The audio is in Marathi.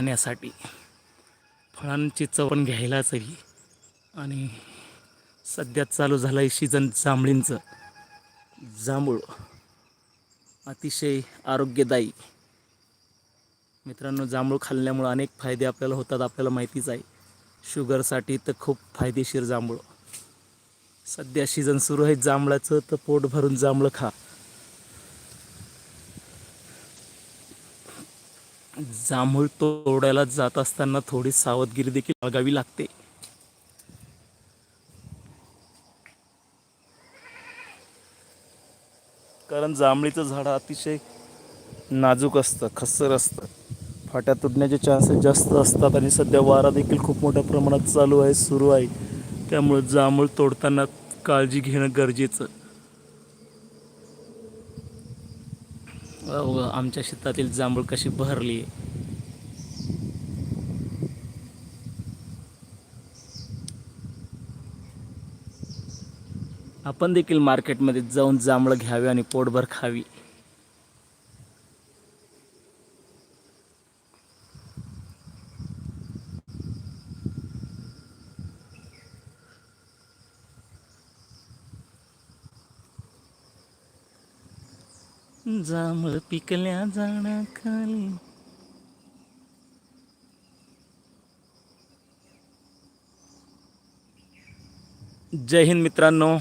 खाण्यासाठी फळांची चवण घ्यायलाच हवी आणि सध्या चालू झालं आहे सीजन जांभळींचं. जांभूळ अतिशय आरोग्यदायी. मित्रांनो जांभूळ खाल्ल्यामुळं अनेक फायदे आपल्याला होतात आपल्याला माहितीच आहे. शुगरसाठी तर खूप फायदेशीर जांभूळ. सध्या सीझन सुरू आहे जांभळाचं तर पोट भरून जांभळं खा. जांभूळ तोडायला जात असताना थोडी सावधगिरी देखील बाळगावी लागते. कारण जांभळीचं झाड अतिशय नाजूक असतं खस्सर असतं. फाट्या तुटण्याचे चान्सेस जास्त असतात आणि सध्या वारा देखील खूप मोठ्या प्रमाणात चालू आहे सुरू आहे. त्यामुळे जांभूळ तोडताना काळजी घेणं गरजेचं. आमच्या शेतातील जांभूळ कशी बहरली? आहे आपण देखील मार्केटमध्ये जाऊन जांभळं घ्यावी आणि पोटभर खावी. जांभळ पिकल्या झाडाखाली. जय हिंद मित्रांनो.